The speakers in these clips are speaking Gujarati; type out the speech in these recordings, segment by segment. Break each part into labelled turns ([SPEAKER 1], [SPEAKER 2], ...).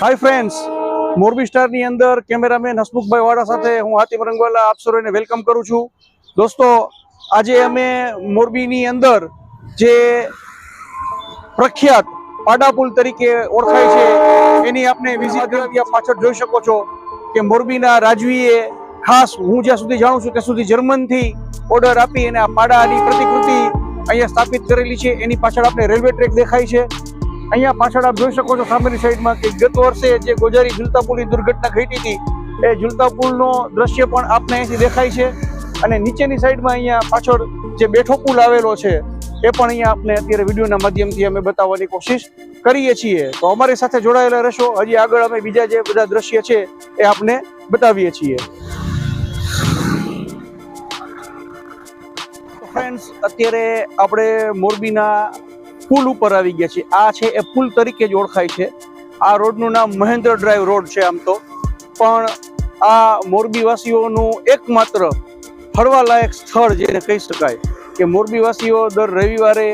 [SPEAKER 1] હાય ફ્રેન્ડ્સ મોરબી સ્ટારની અંદર કેમેરામેન હસમુખભાઈ વાડા સાથે હું હાતિમ રંગવાલા આપ સૌને વેલકમ કરું છું. દોસ્તો, આજે અમે મોરબીની અંદર જે પ્રખ્યાત પાડાપુલ તરીકે ઓળખાય છે, એની આપણે વિઝિટ પાછળ જોઈ શકો છો કે મોરબીના રાજવીએ ખાસ હું જ્યાં સુધી જાણું છું ત્યાં સુધી જર્મનથી ઓર્ડર આપી અને આ પાડાની પ્રતિકૃતિ અહીંયા સ્થાપિત કરેલી છે. એની પાછળ આપણે રેલવે ટ્રેક દેખાય છે. અહીંયા પાછળ આપ જોઈ શકો છો સામેની સાઈડમાં કે ગત વર્ષે જે ગોજારી ઝુલતા દુર્ઘટના ઘટી હતી, એ ઝુલતા પુલનો દ્રશ્ય પણ આપને અહીંથી દેખાય છે. અને નીચેની સાઈડમાં અહીંયા પાછળ જે બેઠો પુલ આવેલો છે, એ પણ અહીંયા આપને અત્યારે વિડીયોના માધ્યમથી અમે બતાવવાની કોશિશ કરીએ છીએ. તો અમારી સાથે જોડાયેલા રહેશો. હજી આગળ અમે બીજા જે બધા દ્રશ્ય છે, એ આપને બતાવીએ છીએ. ફ્રેન્ડ્સ અત્યારે આપણે મોરબીના પુલ ઉપર આવી ગયા છીએ. આ છે એ પુલ તરીકે જ ઓળખાય છે. આ રોડનું નામ મહેન્દ્ર ડ્રાઈવ રોડ છે આમ તો. પણ આ મોરબીવાસીઓનું એકમાત્ર ફરવાલાયક સ્થળ જેને કહી શકાય કે મોરબીવાસીઓ દર રવિવારે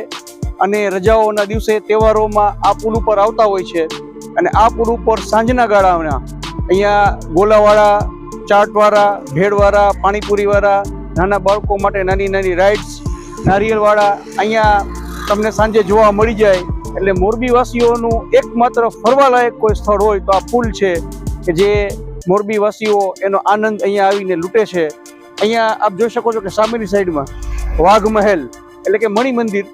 [SPEAKER 1] અને રજાઓના દિવસે તહેવારોમાં આ પુલ ઉપર આવતા હોય છે. અને આ પુલ ઉપર સાંજના ગાળાના અહીંયા ગોલાવાળા ચાટવાળા ભેળવાળા પાણીપુરીવાળા, નાના બાળકો માટે નાની નાની રાઇડ્સ નારિયેળવાળા, અહીંયા તમને સાંજે જોવા મળી જાય. એટલે મોરબીવાસીઓનું એકમાત્ર ફરવાલાયક કોઈ સ્થળ હોય તો આ પુલ છે કે જે મોરબીવાસીઓ એનો આનંદ અહીંયા આવીને લૂંટે છે. અહીંયા આપ જોઈ શકો છો કે સામેની સાઈડમાં વાઘ મહેલ એટલે કે મણિ મંદિર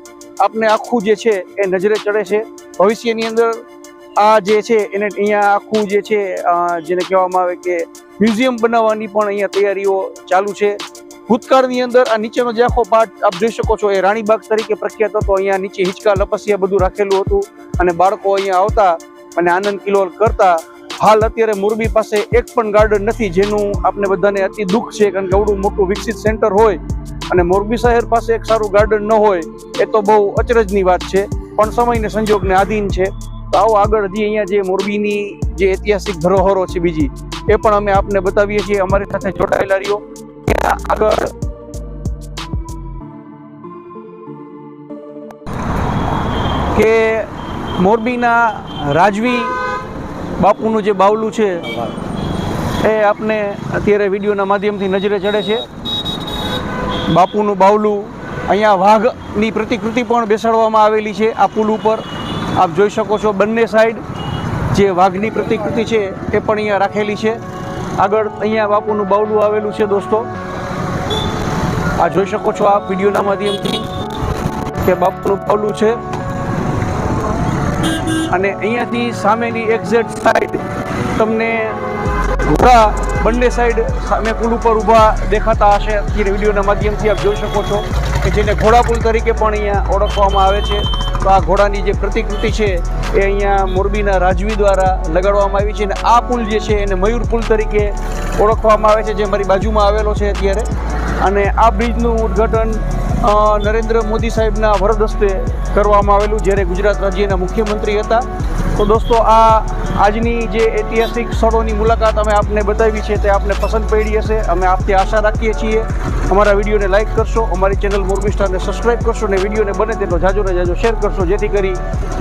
[SPEAKER 1] આપને આખું જે છે એ નજરે ચડે છે. ભવિષ્યની અંદર આ જે છે એને અહીંયા આખું જે છે જેને કહેવામાં આવે કે મ્યુઝિયમ બનાવવાની પણ અહીંયા તૈયારીઓ ચાલુ છે. ભૂતકાળની અંદર આ નીચેનો જે આખો પાર્ટ આપ જોઈ શકો છો, એ રાણીબાગ તરીકે પ્રખ્યાત હતો. અહીંયા નીચે હિંચકા, લપસિયા બધું રાખેલું હતું અને બાળકો અહીંયા આવતા અને આનંદ કિલોલ કરતા. હાલ અત્યારે મોરબી પાસે એક પણ ગાર્ડન નથી, જેનું આપણે બધાને અતિ દુઃખ છે, કારણ કે આવડું મોટું વિકસિત સેન્ટર હોય અને મોરબી શહેર પાસે એક સારું ગાર્ડન ન હોય, એ તો બહુ અચરજની વાત છે, પણ સમયને સંજોગને આધીન છે. તો આવો આગળ હજી અહીંયા જે મોરબીની જે ઐતિહાસિક ધરોહરો છે બીજી, એ પણ અમે આપને બતાવીએ છીએ. અમારી સાથે જોડાયેલા રહ્યો. ત્યાં આગળ કે મોરબીના રાજવી બાપુનું જે બાવલું છે, એ આપને અત્યારે વિડીયોના માધ્યમથી નજરે ચડે છે. બાપુનું બાવલું અહીંયા વાઘની પ્રતિકૃતિ પણ બેસાડવામાં આવેલી છે આ પુલ ઉપર. આપ જોઈ શકો છો બંને સાઈડ જે વાઘની પ્રતિકૃતિ છે એ પણ અહીંયા રાખેલી છે. આગળ અહીંયા બાપુનું બાવલું આવેલું છે દોસ્તો. આ જોઈ શકો છો આ વિડીયોના માધ્યમથી કે બાપુનું બાવલું છે. અને અહીંયાથી સામેની એક્ઝેક્ટ સાઈડ તમને ઘોડા બંને સાઈડ સામે પુલ ઉપર ઊભા દેખાતા હશે. અત્યારે વિડીયોના માધ્યમથી આપ જોઈ શકો છો. કે જેને ઘોડા પુલ તરીકે પણ અહીંયા ઓળખવામાં આવે છે. તો આ ઘોડાની જે પ્રતિકૃતિ છે એ અહીંયા મોરબીના રાજવી દ્વારા લગાડવામાં આવી છે અને આ પુલ જે છે એને મયુર પુલ તરીકે ઓળખવામાં આવે છે, જે મારી બાજુમાં આવેલો છે અત્યારે. અને આ બ્રિજનું ઉદ્ઘાટન નરેન્દ્ર મોદી સાહેબના વરદ હસ્તે કરવામાં આવેલું, જ્યારે ગુજરાત રાજ્યના મુખ્યમંત્રી હતા. તો દોસ્તો, આ આજની જે ઐતિહાસિક સ્થળોની મુલાકાત અમે આપને બતાવી છે તે આપને પસંદ પડી હશે. અમે આપથી આશા રાખીએ છીએ. અમારા વિડીયોને લાઇક કરશો, અમારી ચેનલ મોરબી સ્ટારને સબસ્ક્રાઇબ કરશો અને વિડીયોને બને તેટલો જાજો ને જાજો શેર કરશો, જેથી કરી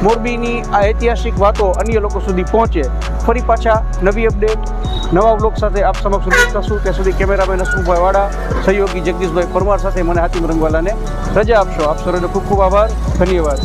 [SPEAKER 1] મોરબીની આ ઐતિહાસિક વાતો અન્ય લોકો સુધી પહોંચે. ફરી પાછા નવી અપડેટ નવા બ્લોગ સાથે આપ સમક્ષ રજૂ થશું. ત્યાં સુધી કેમેરામેન હસમુખભાઈ વાડા, સહયોગી જગદીશભાઈ પરમાર સાથે મને હાતિમ રંગવાલાને રજા આપશો. આપ સૌનો ખૂબ ખૂબ આભાર. ધન્યવાદ.